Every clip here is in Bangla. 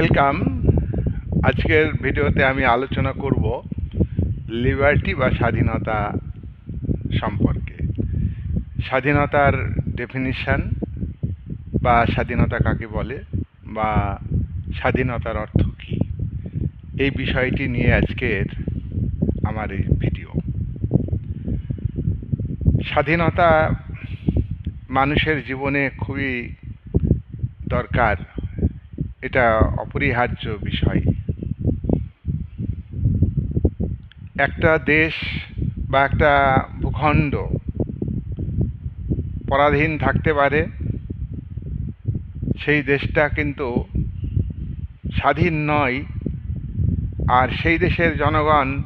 ওয়েলকাম আজকের ভিডিওতে আমি আলোচনা করব লিবার্টি বা স্বাধীনতা সম্পর্কে। স্বাধীনতার ডেফিনিশন বা স্বাধীনতা কাকে বলে বা স্বাধীনতার অর্থ কী, এই বিষয়টি নিয়ে আজকের আমার এই ভিডিও। স্বাধীনতা মানুষের জীবনে খুবই দরকার। এটা অপরিহার্য বিষয়। একটা দেশ বা একটা ভূখণ্ড পরাধীন থাকতে পারে, সেই দেশটা কিন্তু স্বাধীন নয়, আর সেই দেশের জনগণ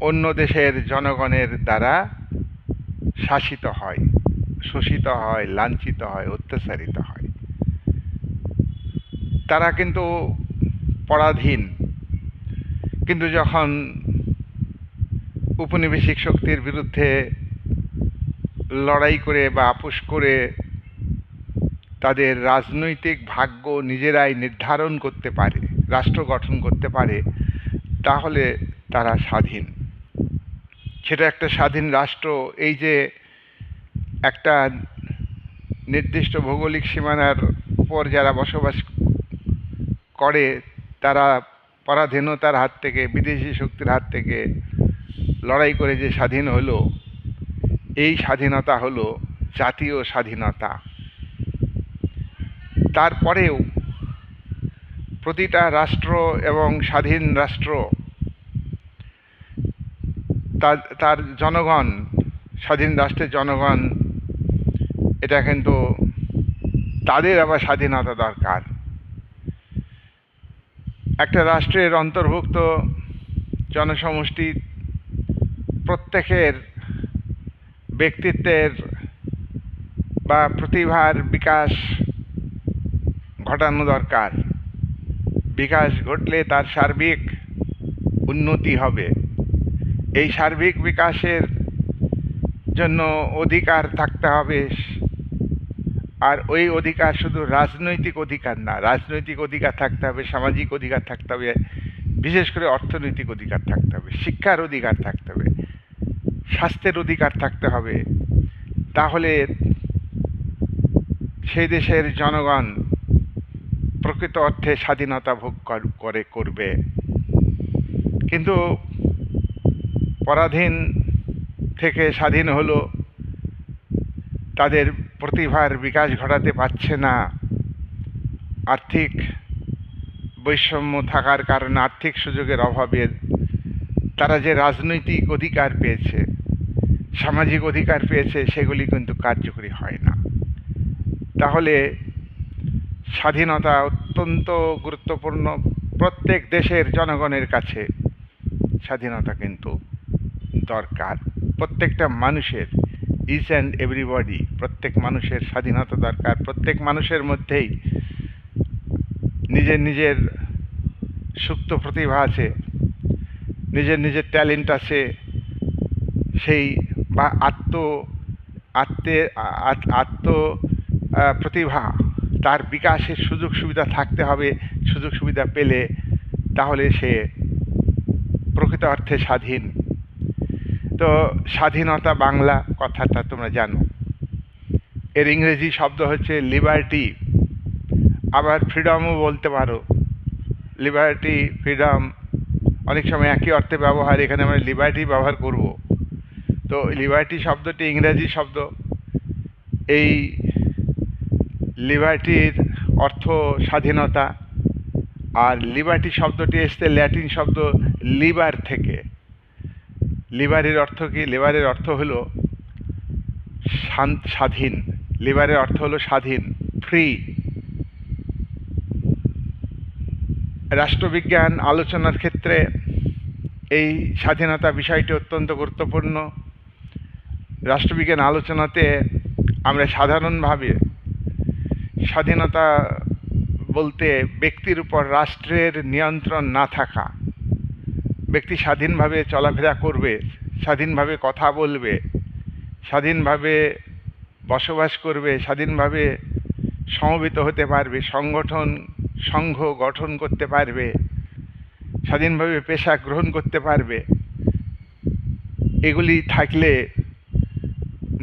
অন্য দেশের জনগণের দ্বারা শাসিত হয়, শোষিত হয়, লাঞ্ছিত হয়, অত্যাচারিত হয়। তারা কিন্তু পরাধীন। কিন্তু যখন উপনিবেশিক শক্তির বিরুদ্ধে লড়াই করে বা আপোষ করে তাদের রাজনৈতিক ভাগ্য নিজেরাই নির্ধারণ করতে পারে, রাষ্ট্র গঠন করতে পারে, তাহলে তারা স্বাধীন। সেটা একটা স্বাধীন রাষ্ট্র, এই যে একটা নির্দিষ্ট ভৌগোলিক সীমানার উপর যারা বসবাস করে তারা পরাধীনতার হাত থেকে, বিদেশি শক্তির হাত থেকে লড়াই করে যে স্বাধীন হলো, এই স্বাধীনতা হলো জাতীয় স্বাধীনতা। তারপরেও প্রতিটা রাষ্ট্র এবং স্বাধীন রাষ্ট্র তার জনগণ, স্বাধীন রাষ্ট্রের জনগণ, এটা কিন্তু তাদের আবার স্বাধীনতা দরকার। একটা রাষ্ট্রের অন্তর্ভুক্ত জনসমষ্টি প্রত্যেকের ব্যক্তিত্বের বা প্রতিভার বিকাশ ঘটানো দরকার। বিকাশ ঘটলে তার সার্বিক উন্নতি হবে। এই সার্বিক বিকাশের জন্য অধিকার থাকতে হবে। আর ওই অধিকার শুধু রাজনৈতিক অধিকার না, রাজনৈতিক অধিকার থাকতে হবে, সামাজিক অধিকার থাকতে হবে, বিশেষ করে অর্থনৈতিক অধিকার থাকতে হবে, শিক্ষার অধিকার থাকতে হবে, স্বাস্থ্যের অধিকার থাকতে হবে। তাহলে সেই দেশের জনগণ প্রকৃত অর্থে স্বাধীনতা ভোগ করে করবে। কিন্তু পরাধীন থেকে স্বাধীন হলো তাদের প্রতিভার বিকাশ ঘটাতে পারছে না। আর্থিক বৈষম্য থাকার কারণে আর্থিক সুযোগের অভাবে তারা যে রাজনৈতিক অধিকার পেয়েছে, সামাজিক অধিকার পেয়েছে, সেগুলি কিন্তু কার্যকরী হয় না। তাহলে স্বাধীনতা অত্যন্ত গুরুত্বপূর্ণ। প্রত্যেক দেশের জনগণের কাছে স্বাধীনতা কিন্তু দরকার। প্রত্যেকটা মানুষের ইচ অ্যান্ড এভরিবডি প্রত্যেক মানুষের স্বাধীনতা দরকার, প্রত্যেক মানুষের মধ্যেই নিজের নিজের সুপ্ত প্রতিভা আছে, নিজের নিজের ট্যালেন্ট আছে, সেই বা আত্ম, আত্মে আত্ম প্রতিভা, তার বিকাশের সুযোগ সুবিধা থাকতে হবে, সুযোগ সুবিধা পেলে তাহলে সে প্রকৃত অর্থে স্বাধীন। তো স্বাধীনতা বাংলা কথাটা তোমরা জানো। এর ইংরেজি শব্দ হচ্ছে লিবার্টি আবার ফ্রিডমও বলতে পারো। লিবার্টি ফ্রিডম অনেক সময় একই অর্থে ব্যবহার, এখানে আমরা লিবার্টি ব্যবহার করব। তো লিবার্টি শব্দটি ইংরেজি শব্দ। এই লিবার্টির অর্থ স্বাধীনতা। আর লিবার্টি শব্দটি এসছে ল্যাটিন শব্দ লিবার থেকে। লিবারের অর্থ কি? লিবারের অর্থ হলো স্বাধীন। লিবারের অর্থ হলো স্বাধীন ফ্রি রাষ্ট্রবিজ্ঞান, আলোচনার ক্ষেত্রে এই স্বাধীনতা বিষয়টি অত্যন্ত গুরুত্বপূর্ণ। রাষ্ট্রবিজ্ঞান আলোচনাতে আমরা সাধারণভাবে স্বাধীনতা বলতে ব্যক্তির উপর রাষ্ট্রের নিয়ন্ত্রণ না থাকা ব্যক্তি স্বাধীনভাবে চলাফেরা করবে, স্বাধীনভাবে কথা বলবে, স্বাধীনভাবে বসবাস করবে, স্বাধীনভাবে সমবেত হতে পারবে, সংগঠন, সংঘ গঠন করতে পারবে, স্বাধীনভাবে পেশা গ্রহণ করতে পারবে, এগুলি থাকলে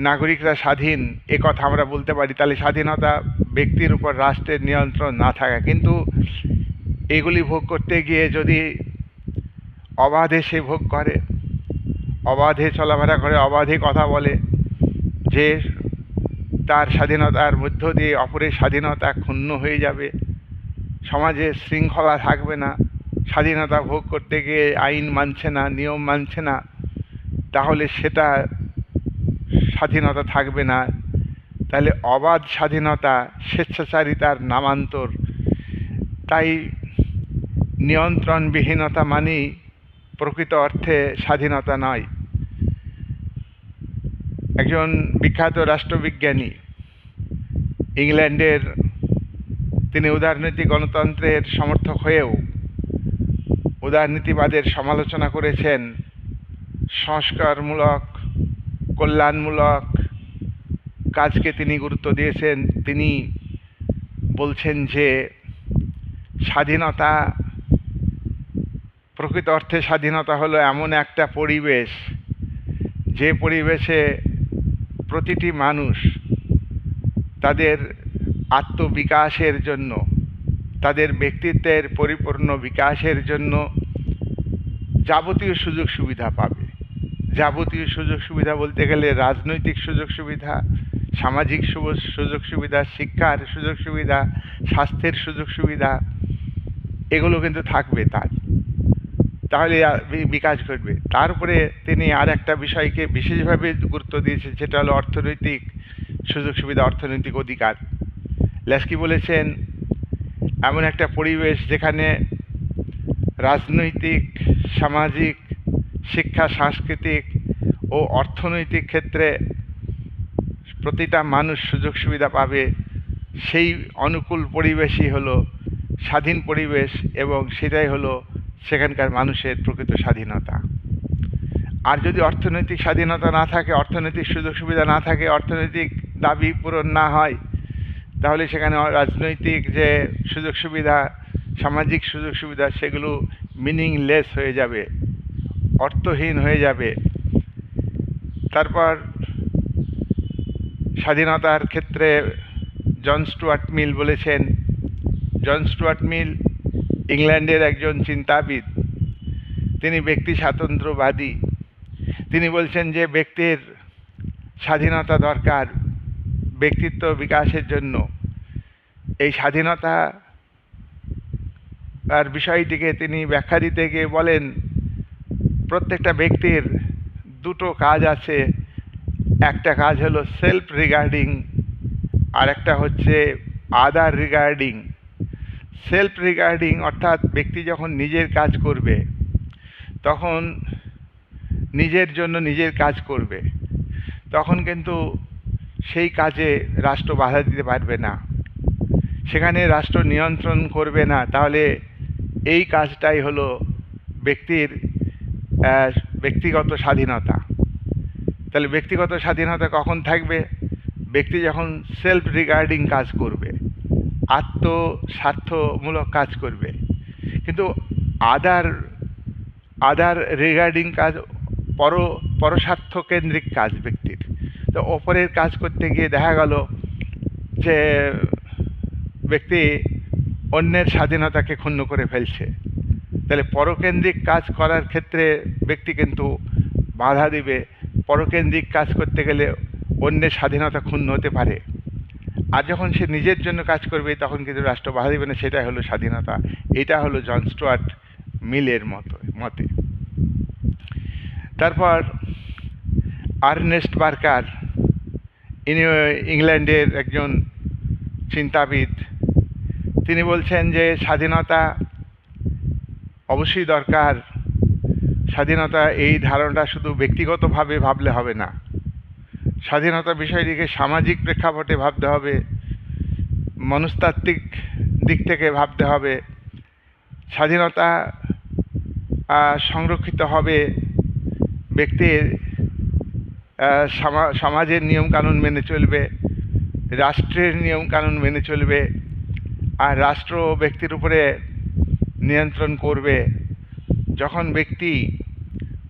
নাগরিকরা স্বাধীন, এ কথা আমরা বলতে পারি। তাহলে স্বাধীনতা ব্যক্তির উপর রাষ্ট্রের নিয়ন্ত্রণ না থাকা। কিন্তু এগুলি ভোগ করতে গিয়ে যদি অবাধে সে ভোগ করে, অবাধে চলাফেরা করে, অবাধে কথা বলে যে তার স্বাধীনতার মধ্য দিয়ে অপরের স্বাধীনতা ক্ষুণ্ণ হয়ে যাবে। সমাজে শৃঙ্খলা থাকবে না, স্বাধীনতা ভোগ করতে গিয়ে আইন মানছে না, নিয়ম মানছে না, তাহলে সেটা স্বাধীনতা থাকবে না। তাহলে অবাধ স্বাধীনতা, স্বেচ্ছাচারিতার নামান্তর, তাই নিয়ন্ত্রণবিহীনতা মানেই প্রকৃত অর্থে স্বাধীনতা নয় একজন বিখ্যাত রাষ্ট্রবিজ্ঞানী, ইংল্যান্ডের তিনি উদারনীতি গণতন্ত্রের সমর্থক হয়েও উদারনীতিবাদের সমালোচনা করেছেন। সংস্কারমূলক, কল্যাণমূলক কাজকে তিনি গুরুত্ব দিয়েছেন। তিনি বলছেন যে স্বাধীনতা প্রকৃত অর্থে স্বাধীনতা হলো এমন একটা পরিবেশ, যে পরিবেশে প্রতিটি মানুষ তাদের আত্মবিকাশের জন্য, তাদের ব্যক্তিত্বের পরিপূর্ণ বিকাশের জন্য যাবতীয় সুযোগ সুবিধা পাবে। যাবতীয় সুযোগ সুবিধা বলতে গেলে রাজনৈতিক সুযোগ সুবিধা, সামাজিক সুযোগ সুবিধা, শিক্ষার সুযোগ সুবিধা, স্বাস্থ্যের সুযোগ সুবিধা, এগুলো কিন্তু থাকবে তার। তাহলে বিকাশ ঘটবে। তারপরে তিনি আর একটা বিষয়কে বিশেষভাবে গুরুত্ব দিয়েছেন, সেটা হলো অর্থনৈতিক সুযোগ সুবিধা, অর্থনৈতিক অধিকার। ল্যাস্কি বলেছেন, এমন একটা পরিবেশ যেখানে রাজনৈতিক, সামাজিক, শিক্ষা, সাংস্কৃতিক ও অর্থনৈতিক ক্ষেত্রে প্রতিটা মানুষ সুযোগ সুবিধা পাবে, সেই অনুকূল পরিবেশই হলো স্বাধীন পরিবেশ এবং সেটাই হলো সেখানকার মানুষের প্রকৃত স্বাধীনতা। আর যদি অর্থনৈতিক স্বাধীনতা না থাকে, অর্থনৈতিক সুযোগ সুবিধা না থাকে, অর্থনৈতিক দাবি পূরণ না হয়, তাহলে সেখানে রাজনৈতিক যে সুযোগ সুবিধা, সামাজিক সুযোগ সুবিধা, সেগুলো মিনিংলেস হয়ে যাবে, অর্থহীন হয়ে যাবে। তারপর স্বাধীনতার ক্ষেত্রে জন স্টুয়ার্ট মিল বলেছেন। জন স্টুয়ার্ট মিল ইংল্যান্ডের একজন চিন্তাবিদ। তিনি ব্যক্তি স্বাতন্ত্র্যবাদী। তিনি বলছেন যে ব্যক্তির স্বাধীনতা দরকার ব্যক্তিত্ব বিকাশের জন্য। এই স্বাধীনতা আর বিষয়টিকে তিনি ব্যাখ্যা দিতে গিয়ে বলেন, প্রত্যেকটা ব্যক্তির দুটো কাজ আছে। একটা কাজ হলো সেলফ রিগার্ডিং আর একটা হচ্ছে আদার রিগার্ডিং সেলফ রিগার্ডিং অর্থাৎ ব্যক্তি যখন নিজের কাজ করবে, তখন নিজের জন্য নিজের কাজ করবে, তখন কিন্তু সেই কাজে রাষ্ট্র বাধা দিতে পারবে না। সেখানে রাষ্ট্র নিয়ন্ত্রণ করবে না। তাহলে এই কাজটাই হলো ব্যক্তির ব্যক্তিগত স্বাধীনতা। তাহলে ব্যক্তিগত স্বাধীনতা কখন থাকবে? ব্যক্তি যখন সেলফ রিগার্ডিং কাজ করবে। আত্মস্বার্থমূলক কাজ করবে। কিন্তু আদার আদার রিগার্ডিং কাজ পর পরস্বার্থ কেন্দ্রিক কাজ ব্যক্তির। তো অপরের কাজ করতে গিয়ে দেখা গেল যে ব্যক্তি অন্যের স্বাধীনতাকে ক্ষুণ্ণ করে ফেলছে। তাহলে পরকেন্দ্রিক কাজ করার ক্ষেত্রে ব্যক্তি কিন্তু বাধা দিবে। পরকেন্দ্রিক কাজ করতে গেলে অন্যের স্বাধীনতা ক্ষুণ্ণ হতে পারে। আর যখন সে নিজের জন্য কাজ করবে, তখন কিন্তু রাষ্ট্র বাধা দেবে না সেটাই হলো স্বাধীনতা। এটা হলো জন স্টুয়ার্ট মিলের মতো, মতে। তারপর আর্নেস্ট বার্কার, ইনি ইংল্যান্ডের একজন চিন্তাবিদ, তিনি বলছেন যে স্বাধীনতা অবশ্যই দরকার। স্বাধীনতা এই ধারণাটা শুধু ব্যক্তিগতভাবে ভাবলে হবে না। স্বাধীনতা বিষয়টিকে সামাজিক প্রেক্ষাপটে ভাবতে হবে, মনস্তাত্ত্বিক দিক থেকে ভাবতে হবে, স্বাধীনতা সংরক্ষিত হবে ব্যক্তির সমাজের নিয়মকানুন মেনে চলবে, রাষ্ট্রের নিয়মকানুন মেনে চলবে, আর রাষ্ট্র ব্যক্তির উপরে নিয়ন্ত্রণ করবে। যখন ব্যক্তি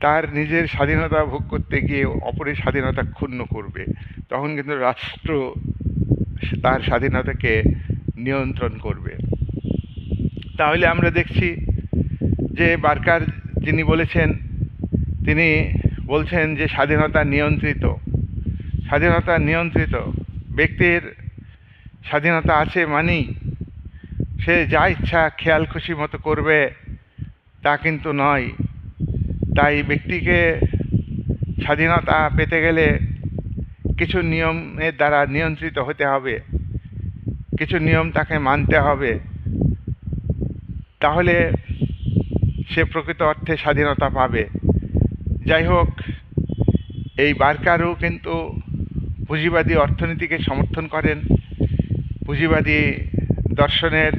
তার নিজের স্বাধীনতা ভোগ করতে গিয়ে অপরের স্বাধীনতা ক্ষুণ্ণ করবে। তখন কিন্তু রাষ্ট্র তার স্বাধীনতাকে নিয়ন্ত্রণ করবে। তাহলে আমরা দেখছি যে বার্কার যিনি বলেছেন, তিনি বলছেন যে স্বাধীনতা নিয়ন্ত্রিত। স্বাধীনতা নিয়ন্ত্রিত। ব্যক্তির স্বাধীনতা আছে মানেই সে যা ইচ্ছা, খেয়াল খুশি মতো করবে তা কিন্তু নয়। তাই ব্যক্তিকে স্বাধীনতা পেতে গেলে কিছু নিয়মের দ্বারা নিয়ন্ত্রিত হতে হবে। কিছু নিয়ম তাকে মানতে হবে। তাহলে সে প্রকৃত অর্থে স্বাধীনতা পাবে। যাই হোক, এই বার্কারও কিন্তু পুঁজিবাদী অর্থনীতিকে সমর্থন করেন। পুঁজিবাদী দর্শনের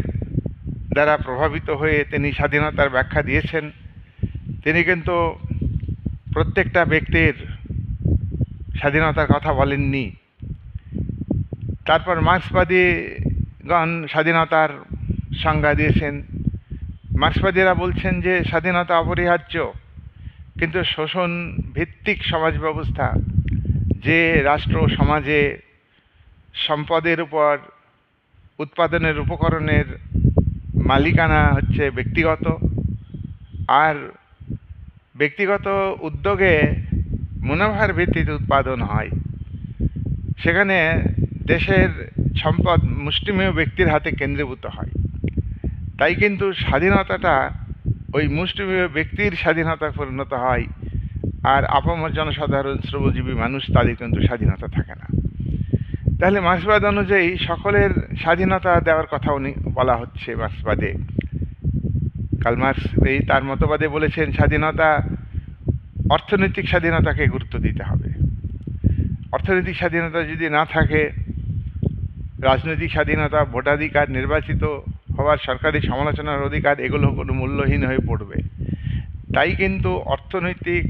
দ্বারা প্রভাবিত হয়ে তিনি স্বাধীনতার ব্যাখ্যা দিয়েছেন। তিনি কিন্তু প্রত্যেকটা ব্যক্তির স্বাধীনতার কথা বলেননি। তারপর মার্ক্সবাদীগণ স্বাধীনতার সংজ্ঞা দিয়েছেন। মার্ক্সবাদীরা বলছেন যে স্বাধীনতা অপরিহার্য, কিন্তু শোষণ ভিত্তিক সমাজ ব্যবস্থা, যে রাষ্ট্র সমাজে সম্পদের উপর উৎপাদনের উপকরণের মালিকানা হচ্ছে ব্যক্তিগত, আর ব্যক্তিগত উদ্যোগে মুনাফার ভিত্তিতে উৎপাদন হয়। সেখানে দেশের সম্পদ মুষ্টিমেয় ব্যক্তির হাতে কেন্দ্রীভূত হয়। তাই কিন্তু স্বাধীনতাটা ওই মুষ্টিমেয় ব্যক্তির স্বাধীনতা পরিণত হয় আর আপামর জনসাধারণ শ্রমজীবী মানুষ তাদের কিন্তু স্বাধীনতা থাকে না। তাহলে মার্ক্সবাদ অনুযায়ী সকলের স্বাধীনতা দেওয়ার কথা উনি বলা হচ্ছে মার্ক্সবাদে। কাল মার্ক্স এই তার মতবাদে বলেছেন, স্বাধীনতা, অর্থনৈতিক স্বাধীনতাকে গুরুত্ব দিতে হবে। অর্থনৈতিক স্বাধীনতা যদি না থাকে, রাজনৈতিক স্বাধীনতা, ভোটাধিকার নির্বাচিত হওয়ার সরকারি সমালোচনার অধিকার এগুলো কোনো মূল্যহীন হয়ে পড়বে। তাই কিন্তু অর্থনৈতিক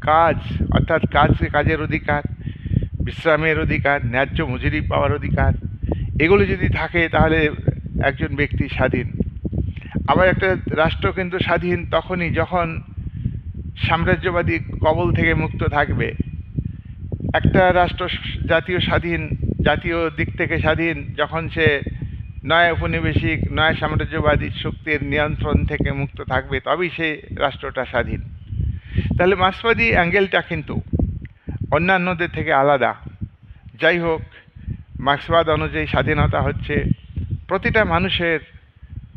কাজ, অর্থাৎ কাজ কাজের অধিকার, বিশ্রামের অধিকার, ন্যায্য মজুরি পাওয়ার অধিকার, এগুলো যদি থাকে তাহলে একজন ব্যক্তি স্বাধীন। আবার একটা রাষ্ট্র কিন্তু স্বাধীন তখনই যখন সাম্রাজ্যবাদী কবল থেকে মুক্ত থাকবে। একটা রাষ্ট্র জাতীয় স্বাধীন, জাতীয় দিক থেকে স্বাধীন যখন সে নয় উপনিবেশিক নয় সাম্রাজ্যবাদী শক্তির নিয়ন্ত্রণ থেকে মুক্ত থাকবে, তবেই সে রাষ্ট্রটা স্বাধীন। তাহলে মার্ক্সবাদী অ্যাঙ্গেলটা কিন্তু অন্যান্যদের থেকে আলাদা। যাই হোক, মার্ক্সবাদ অনুযায়ী স্বাধীনতা হচ্ছে প্রতিটা মানুষের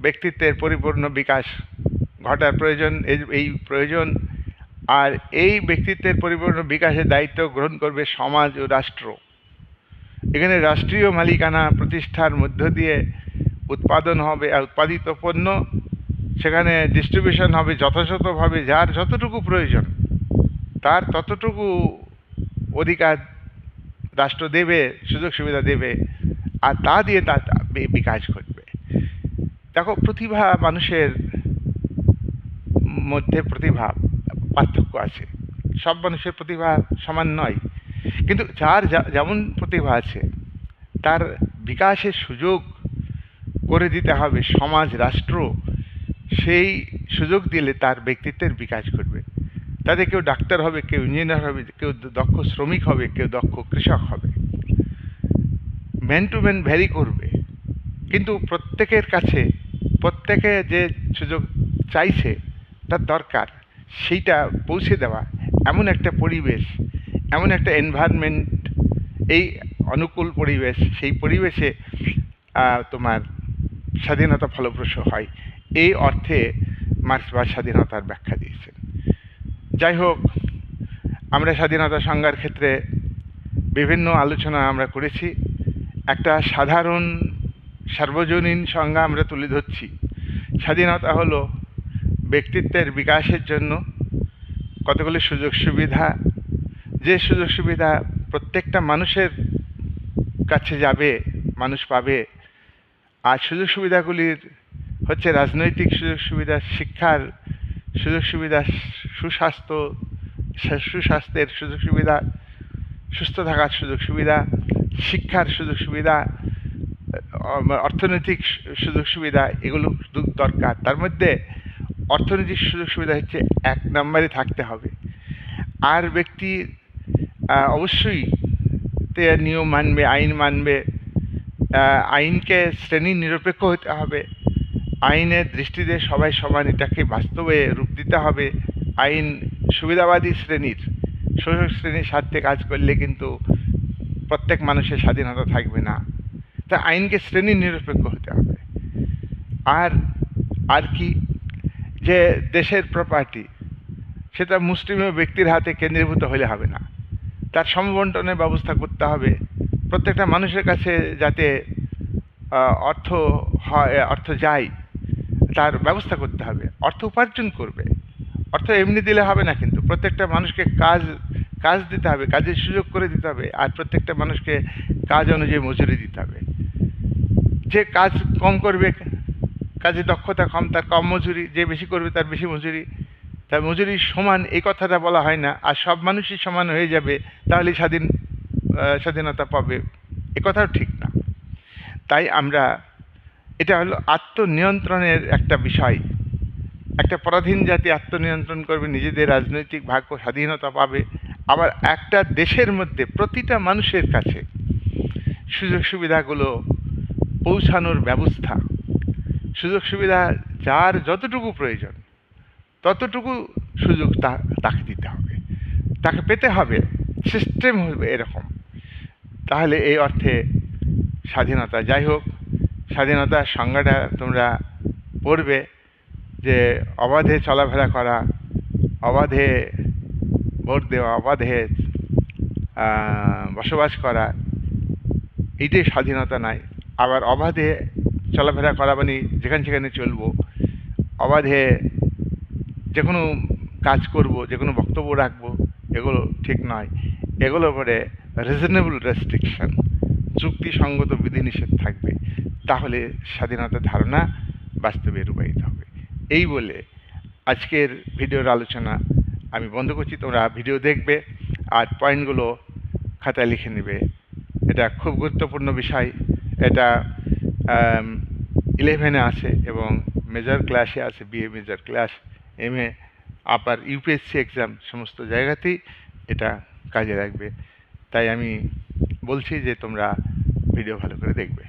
ব্যক্তিত্বের পরিপূর্ণ বিকাশ ঘটার প্রয়োজন, এই- প্রয়োজন। আর এই ব্যক্তিত্বের পরিপূর্ণ বিকাশের দায়িত্ব গ্রহণ করবে সমাজ ও রাষ্ট্র। এখানে রাষ্ট্রীয় মালিকানা প্রতিষ্ঠার মধ্য দিয়ে উৎপাদন হবে আর উৎপাদিত পণ্য, সেখানে ডিস্ট্রিবিউশন হবে যথাযথভাবে যার যতটুকু প্রয়োজন, তার ততটুকু অধিকার রাষ্ট্র দেবে সুযোগ সুবিধা দেবে, আর তা দিয়ে তার বিকাশ ঘটবে। দেখো, প্রতিভা মানুষের মধ্যে প্রতিভা পার্থক্য আছে। সব মানুষের প্রতিভা সমান নয়। কিন্তু যার যেমন প্রতিভা আছে, তার বিকাশের সুযোগ করে দিতে হবে সমাজ, রাষ্ট্র। সেই সুযোগ দিলে তার ব্যক্তিত্বের বিকাশ ঘটবে। তাতে কেউ ডাক্তার হবে, কেউ ইঞ্জিনিয়ার হবে, কেউ দক্ষ শ্রমিক হবে, কেউ দক্ষ কৃষক হবে। ম্যান টু ম্যান ভ্যারি করবে। কিন্তু প্রত্যেকের কাছে প্রত্যেকে যে সুযোগ চাইছে, তার দরকার। সেইটা পৌঁছে দেওয়া। এমন একটা পরিবেশ, এমন একটা এনভায়রনমেন্ট এই অনুকূল পরিবেশ, সেই পরিবেশে তোমার স্বাধীনতা ফলপ্রসূ হয়। এই অর্থে মার্ক্সবাদ স্বাধীনতার ব্যাখ্যা দিয়েছেন। যাই হোক, আমরা স্বাধীনতা সংজ্ঞার ক্ষেত্রে বিভিন্ন আলোচনা আমরা করেছি। একটা সাধারণ সার্বজনীন সংজ্ঞা আমরা তুলে ধরছি। স্বাধীনতা হলো ব্যক্তিত্বের বিকাশের জন্য কতগুলি সুযোগ সুবিধা, যে সুযোগ সুবিধা প্রত্যেকটা মানুষের কাছে যাবে, মানুষ পাবে। আর সুযোগ সুবিধাগুলির হচ্ছে রাজনৈতিক সুযোগ সুবিধা, শিক্ষার সুযোগ সুবিধা, সুস্বাস্থ্য, সুস্বাস্থ্যের সুযোগ সুবিধা, সুস্থ থাকার সুযোগ সুবিধা, শিক্ষার সুযোগ সুবিধা অর্থনৈতিক সুযোগ সুবিধা এগুলো দরকার। তার মধ্যে অর্থনৈতিক সুযোগ সুবিধা হচ্ছে এক নম্বরে থাকতে হবে। আর ব্যক্তি অবশ্যই তে নিয়ম মানবে, আইন মানবে। আইনকে শ্রেণি নিরপেক্ষ হতে হবে। আইনের দৃষ্টিতে সবাই সমান, এটাকে বাস্তবে রূপ দিতে হবে। আইন সুবিধাবাদী শ্রেণির শোষক শ্রেণির স্বার্থে কাজ করলে কিন্তু প্রত্যেক মানুষের স্বাধীনতা থাকবে না। তা আইনকে শ্রেণি নিরপেক্ষ হতে হবে। আর আর কি যে দেশের প্রপার্টি সেটা মুসলিম ব্যক্তির হাতে কেন্দ্রীভূত হলে হবে না। তার সমবন্টনের ব্যবস্থা করতে হবে। প্রত্যেকটা মানুষের কাছে যাতে অর্থ হয়, অর্থ যায়, তার ব্যবস্থা করতে হবে। অর্থ উপার্জন করবে। অর্থ এমনি দিলে হবে না কিন্তু। প্রত্যেকটা মানুষকে কাজ কাজ দিতে হবে, কাজের সুযোগ করে দিতে হবে। আর প্রত্যেকটা মানুষকে কাজ অনুযায়ী মজুরি দিতে হবে। যে কাজ কম করবে, কাজে দক্ষতা কম, তার কম মজুরি, যে বেশি করবে তার বেশি মজুরি। তার মজুরি সমান, এই কথাটা বলা হয় না। আর সব মানুষই সমান হয়ে যাবে তাহলে স্বাধীন স্বাধীনতা পাবে। এ কথাও ঠিক না। তাই আমরা, এটা হলো আত্মনিয়ন্ত্রণের একটা বিষয়। একটা পরাধীন জাতি আত্মনিয়ন্ত্রণ করবে, নিজেদের রাজনৈতিক ভাগ্য, স্বাধীনতা পাবে। আবার একটা দেশের মধ্যে প্রতিটা মানুষের কাছে সুযোগ সুবিধাগুলো পৌঁছানোর ব্যবস্থা। সুযোগ সুবিধা যার যতটুকু প্রয়োজন, ততটুকু সুযোগ তাকে দিতে হবে। তাকে পেতে হবে সিস্টেম হবে এরকম। তাহলে এই অর্থে স্বাধীনতা। যাই হোক স্বাধীনতার সংজ্ঞাটা তোমরা পড়বে যে অবাধে চলাফেরা করা, অবাধে ভোট দেওয়া, অবাধে বসবাস করা, এইটাই স্বাধীনতা নাই। আবার অবাধে চলাফেরা করা মানে যেখানে সেখানে চলবো, অবাধে যে কোনো কাজ করব যে কোনো বক্তব্য রাখব, এগুলো ঠিক নয়। এগুলো পরে রিজনেবল রেস্ট্রিকশন যুক্তিসঙ্গত বিধিনিষেধ থাকবে। তাহলে স্বাধীনতার ধারণা বাস্তবে রূপায়িত হবে। এই বলে আজকের ভিডিওর আলোচনা আমি বন্ধ করছি। তোমরা ভিডিও দেখবে আর পয়েন্টগুলো খাতায় লিখে নেবে। এটা খুব গুরুত্বপূর্ণ বিষয়। এটা ইলেভেনে আছে এবং মেজর ক্লাসে আছে BA major class M A upper UPSC exam সমস্ত জায়গাতেই এটা কাজে লাগবে। তাই আমি বলছি যে তোমরা ভিডিও ভালো করে দেখবে।